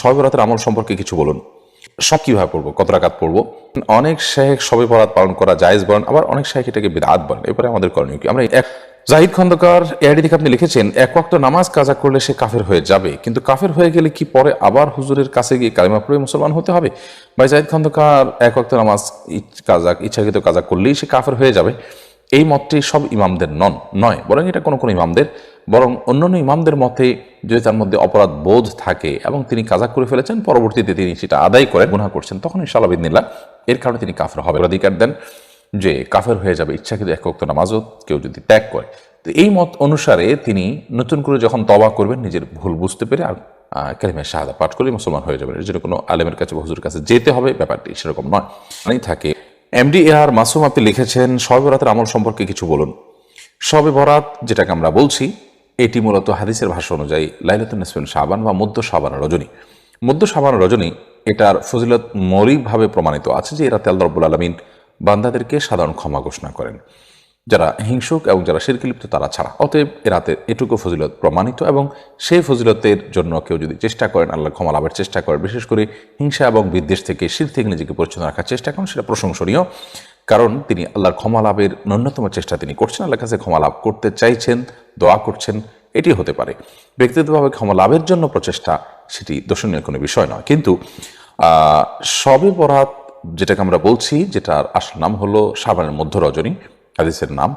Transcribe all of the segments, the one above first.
শবে বরাতের আমল সম্পর্কে কিছু বলুন। সব কীভাবে পড়ব? কত রাকাত পড়ব? অনেক শেখ সবে বরাত পালন করা জায়েজ বলেন, আবার অনেক শেখ এটাকে বিদাত বলেন। এরপরে আমাদের করণীয় কি? আমরা এক জাহিদ খন্দকার এআইডি থেকে আপনি লিখেছেন, এক ওয়াক্ত নামাজ কাজা করলে সে কাফের হয়ে যাবে, কিন্তু কাফের হয়ে গেলে কি পরে আবার হুজুরের কাছে গিয়ে কালিমা পড়ে মুসলমান হতে হবে? ভাই, জাহিদ খন্দকার এক ওয়াক্ত নামাজ কাজা ইচ্ছাকৃত কাজা করলেই সে কাফের হয়ে যাবে। এই মতটি সব ইমামদের নন নয়, বরং এটা কোনো কোনো ইমামদের বরং অন্যান্য ইমামদের মতে যদি তার মধ্যে অপরাধ বোধ থাকে এবং তিনি কাজা করে ফেলেছেন, পরবর্তীতে তিনি সেটা আদায় করে গুনাহ করছেন, তখন বিদিনিল্লাহ এর কারণে তিনি কাফের হবে অধিকার দেন যে কাফের হয়ে যাবে ইচ্ছা ইচ্ছাকৃত একক নামাজও কেউ যদি ত্যাগ করে। তো এই মত অনুসারে তিনি নতুন করে যখন তবা করবেন, নিজের ভুল বুঝতে পেরে আর কালিমের শাহাদা পাঠ করে মুসলমান হয়ে যাবেন। এর জন্য কোনো আলেমের কাছে বা হুজুরের কাছে যেতে হবে, ব্যাপারটি সেরকম নয়। মানেই থাকে এমডি এ আর মাসুম আপনি লিখেছেন শবে বরাতের আমল সম্পর্কে কিছু বলুন। শবে বরাত, যেটাকে আমরা বলছি এটি মূলত হাদিসের ভাষা অনুযায়ী লাইলাতুন নিসফিন শাবান বা মধ্য শাবান রজনী। মধ্য শাবান রজনী এটার ফজিলত মৌলিকভাবে প্রমাণিত আছে যে এরাতে আল্লাহ রব্বুল আলমিন বান্দাদেরকে সাধারণ ক্ষমা ঘোষণা করেন। যারা হিংসুক এবং যারা শিরকিলিপ্ত তারা ছাড়া। অতএব এ রাতে এটুকু ফজিলত প্রমাণিত এবং সেই ফজিলতের জন্য কেউ যদি চেষ্টা করেন আল্লাহ ক্ষমা লাভের চেষ্টা করেন বিশেষ করে হিংসা এবং বিদ্বেষ থেকে শির থেকে নিজেকে পরিচ্ছন্ন রাখার চেষ্টা করেন, সেটা প্রশংসনীয়। কারণ তিনি আল্লাহর ক্ষমা লাভের ন্যূনতম চেষ্টা তিনি করছেন, আল্লাহর কাছে ক্ষমা লাভ করতে চাইছেন, দোয়া করছেন, এটি হতে পারে। ব্যক্তিগতভাবে ক্ষমা লাভের জন্য প্রচেষ্টা সেটি দর্শনীয় কোনো বিষয় নয়। কিন্তু শবে বরাত যেটাকে আমরা বলছি, যেটার আসল নাম হলো সাবানের মধ্য রজনী, হাদিসের নাম,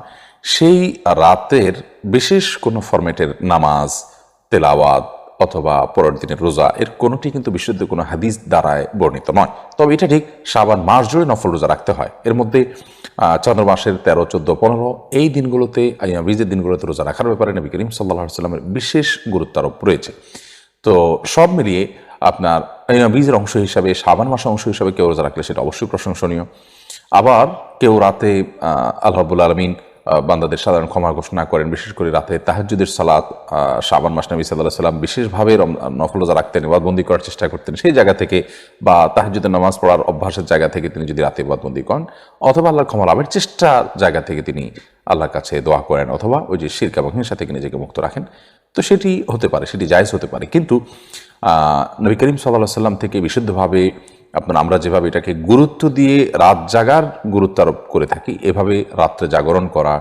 সেই রাতের বিশেষ কোনো ফরম্যাটের নামাজ, তেলাওয়াত অথবা পরের দিনের রোজা, এর কোনোটি কিন্তু বিশুদ্ধ কোনো হাদিস দ্বারায় বর্ণিত নয়। তবে এটা ঠিক সাবান মাস জুড়ে নফল রোজা রাখতে হয়। এর মধ্যে চন্দ্র মাসের তেরো, চোদ্দ, পনেরো, এই দিনগুলোতে বীজের দিনগুলোতে রোজা রাখার ব্যাপারে নবী করিম সাল্লাহ সাল্লামের বিশেষ গুরুত্ব আরোপ রয়েছে। তো সব মিলিয়ে আপনার বীজের অংশ হিসাবে সাবান মাসের অংশ হিসাবে কেউ রোজা রাখলে সেটা অবশ্যই প্রশংসনীয়। আবার কেউ রাতে আল্লাহ রাব্বুল আলমিন বান্দাদের সাধারণ ক্ষমা ঘোষণা করেন। বিশেষ করে রাতে তাহাজুদের সালাত শাবান মাস নবী সাল্লাহ সাল্লাম বিশেষভাবে রম- নফল রোজা রাখতেন ইবাদবন্দি করার চেষ্টা করতেন। সেই জায়গা থেকে বা তাহাজুদের নামাজ পড়ার অভ্যাসের জায়গা থেকে তিনি যদি রাতে ইবাদবন্দি করেন, অথবা আল্লাহর ক্ষমা লাভের চেষ্টার জায়গা থেকে তিনি আল্লাহর কাছে দোয়া করেন, অথবা ওই যে শিরক এবং হিংসা থেকে নিজেকে মুক্ত রাখেন। তো সেটি হতে পারে, সেটি জায়জ হতে পারে। কিন্তু নবী করিম সাল্লাহ সাল্লাম থেকে বিশুদ্ধভাবে আপনার, আমরা যেভাবে এটাকে গুরুত্ব দিয়ে রাত জাগার গুরুত্ব আরোপ করে থাকি, এভাবে রাত্রে জাগরণ করা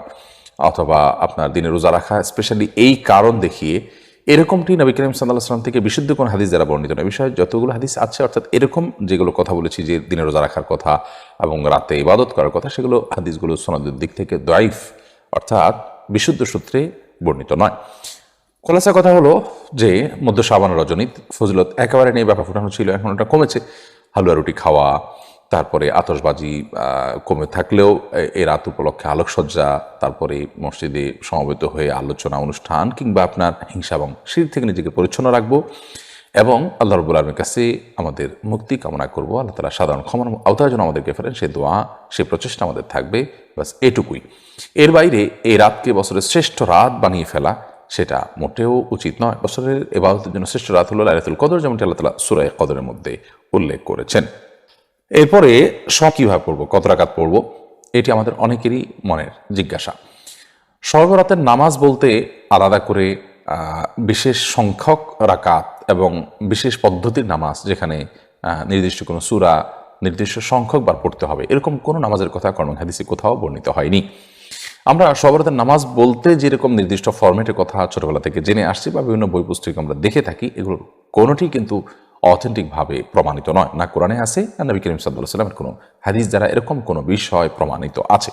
অথবা আপনার দিনে রোজা রাখা, স্পেশালি এই কারণ দেখিয়ে এরকমটি নবী করিম সাল্লাহ থেকে বিশুদ্ধ কোন হাদিস যারা বর্ণিত নয়। বিষয়ে যতগুলো হাদিস আছে, অর্থাৎ এরকম যেগুলো কথা বলেছি যে দিনে রোজা রাখার কথা এবং রাতে ইবাদত করার কথা, সেগুলো হাদিসগুলো সনদের দিক থেকে দয়াইফ অর্থাৎ বিশুদ্ধ সূত্রে বর্ণিত নয়। খোলাসা কথা হলো যে মধ্য সাবান রজনীত ফজলত একেবারে নেই ব্যাপার ফুটানো ছিল, এখন ওটা কমেছে। হালুয়া রুটি খাওয়া তারপরে আতশবাজি আহ, কমে থাকলেও এ- রাত উপলক্ষে আলোকসজ্জা তারপরে মসজিদে সমবেত হয়ে আলোচনা অনুষ্ঠান কিংবা আপনার হিংসা এবং শির থেকে নিজেকে পরিচ্ছন্ন রাখব এবং আল্লাহ রবুল আলমের কাছে আমাদের মুক্তি কামনা করব। আল্লাহ তালা সাধারণ ক্ষমার আওতায় যেন আমাদেরকে ফেরেন। সে দোয়া সে প্রচেষ্টা আমাদের থাকবে। বাস এটুকুই। এর বাইরে এই রাতকে বছরের শ্রেষ্ঠ রাত বানিয়ে ফেলা সেটা মোটেও উচিত নয়। বছরের এবাদতের জন্য শ্রেষ্ঠ রাত হলো লাইলাতুল কদর, যেমনটি আল্লাহ তালা সুরায় কদরের মধ্যে উল্লেখ করেছেন। এরপরে সব কীভাবে পড়ব? কত রাকাত পড়ব? এটি আমাদের অনেকেরই মনের জিজ্ঞাসা। সর্বরাতের নামাজ বলতে আলাদা করে বিশেষ সংখ্যক রাকাত এবং বিশেষ পদ্ধতির নামাজ যেখানে নির্দিষ্ট কোনো সুরা, নির্দিষ্ট সংখ্যক বার পড়তে হবে। এরকম কোনো নামাজের কথা কর্ম হাদিসে কোথাও বর্ণিত হয়নি। আমরা সবরাতের নামাজ বলতে যেরকম নির্দিষ্ট ফরম্যাটের কথা ছোটবেলা থেকে জেনে আসছি বা বিভিন্ন বই পুস্তক আমরা দেখে থাকি, এগুলোর কোনোটি কিন্তু অথেন্টিকভাবে প্রমাণিত নয়। না কোরআনে আছে, না নবী করিম সাল্লাহ কোনো হাদিস দ্বারা এরকম কোনো বিষয় প্রমাণিত আছে।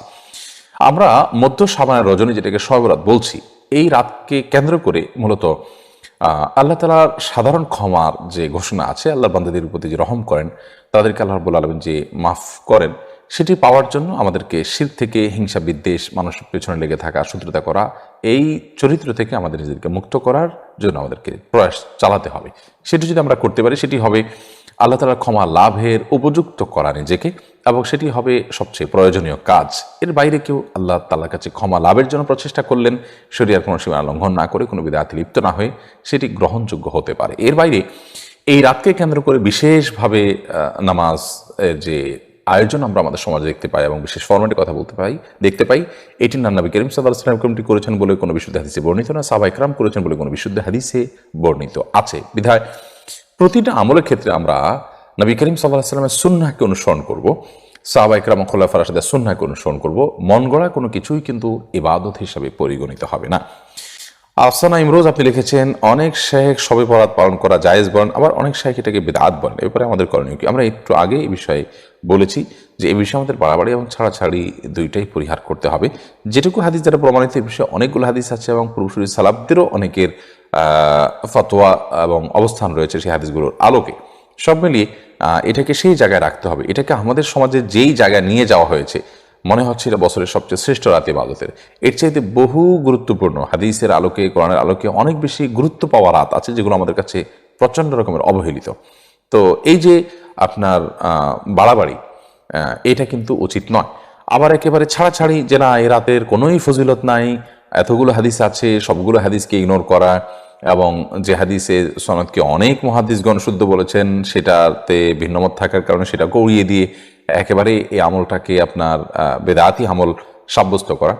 আমরা মধ্য সাবানের রজনী যেটাকে সবরাত বলছি, এই রাতকে কেন্দ্র করে মূলত আল্লাহ তালার সাধারণ ক্ষমার যে ঘোষণা আছে আল্লাহ বান্দাদের প্রতি যে রহম করেন, তাদেরকে আল্লাহ রব্বুল আলমিন যে মাফ করেন সেটি পাওয়ার জন্য আমাদেরকে শীত থেকে হিংসা বিদ্বেষ, মানুষের পেছনে লেগে থাকা, শত্রুতা করা, এই চরিত্র থেকে আমাদের নিজেদেরকে মুক্ত করার জন্য আমাদেরকে প্রয়াস চালাতে হবে। সেটি যদি আমরা করতে পারি, সেটি হবে আল্লাহ তালার ক্ষমা লাভের উপযুক্ত করা নিজেকে এবং সেটি হবে সবচেয়ে প্রয়োজনীয় কাজ। এর বাইরে কেউ আল্লাহ তাল্লার কাছে ক্ষমা লাভের জন্য প্রচেষ্টা করলেন শরীর কোনো সীমা লঙ্ঘন না করে, কোনো বিদায়াতে লিপ্ত না হয়ে সেটি গ্রহণযোগ্য হতে পারে। এর বাইরে এই রাতকে কেন্দ্র করে বিশেষভাবে নামাজ যে আয়োজন আমরা আমাদের সমাজে দেখতে পাই এবং বিশেষ ফরম্যাটে কথা বলতে পাই, দেখতে পাই। এটি নান্নাবি করিম সাল্লাম কমিটি করেছেন বলে কোনো বিশুদ্ধ হাদিসে বর্ণিত না সাবা ইকরাম করেছেন বলে কোনো বিশুদ্ধ হাদিসে বর্ণিত আছে। বিধায় প্রতিটা আমলের ক্ষেত্রে আমরা নবী করিম সাল্লাহ সাল্লামের সুন্নাকে অনুসরণ করব সাহাবা ইকরাম খোলা ফারাসাদের সুন্নাকে অনুসরণ করব। মন গড়া কোনো কিছুই কিন্তু ইবাদত হিসাবে পরিগণিত হবে না। আফসানা ইমরোজ আপনি লিখেছেন, অনেক শেখ সবে বরাত পালন করা জায়েজ বলেন, আবার অনেক শেখ এটাকে বেদাত বলেন। এ ব্যাপারে আমাদের করণীয় কি? আমরা একটু আগে এই বিষয়ে বলেছি যে এই বিষয়ে আমাদের বাড়াবাড়ি এবং ছাড়াছাড়ি দুইটাই পরিহার করতে হবে। যেটুকু হাদিস দ্বারা প্রমাণিত এই বিষয়ে অনেকগুলো হাদিস আছে এবং পুরুষুরি সালাবদেরও অনেকের ফতোয়া এবং অবস্থান রয়েছে সেই হাদিসগুলোর আলোকে। সব মিলিয়ে এটাকে সেই জায়গায় রাখতে হবে। এটাকে আমাদের সমাজে যেই জায়গায় নিয়ে যাওয়া হয়েছে মনে হচ্ছে এটা বছরের সবচেয়ে শ্রেষ্ঠ রাতে ইবাদতের। এর চাইতে বহু গুরুত্বপূর্ণ হাদিসের আলোকে, কোরআনের আলোকে অনেক বেশি গুরুত্ব পাওয়া রাত আছে যেগুলো আমাদের কাছে প্রচণ্ড রকমের অবহেলিত। তো এই যে আপনার বাড়াবাড়ি এটা কিন্তু উচিত নয়। আবার একেবারে ছাড়াছাড়ি যে না, এই রাতের কোনোই ফজিলত নাই, এতগুলো হাদিস আছে, সবগুলো হাদিসকে ইগনোর করা, এবং যে হাদিসে সনদকে অনেক মহাদিসগণ শুদ্ধ বলেছেন, সেটাতে ভিন্নমত থাকার কারণে সেটা গড়িয়ে দিয়ে একেবারে এই আমলটাকে আপনার বেদাতি আমল সাব্যস্ত করা,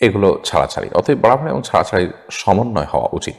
এগুলো ছাড়াছাড়ি। অতএব বাড়াবাড়ি এবং ছাড়াছাড়ির সমন্বয় হওয়া উচিত।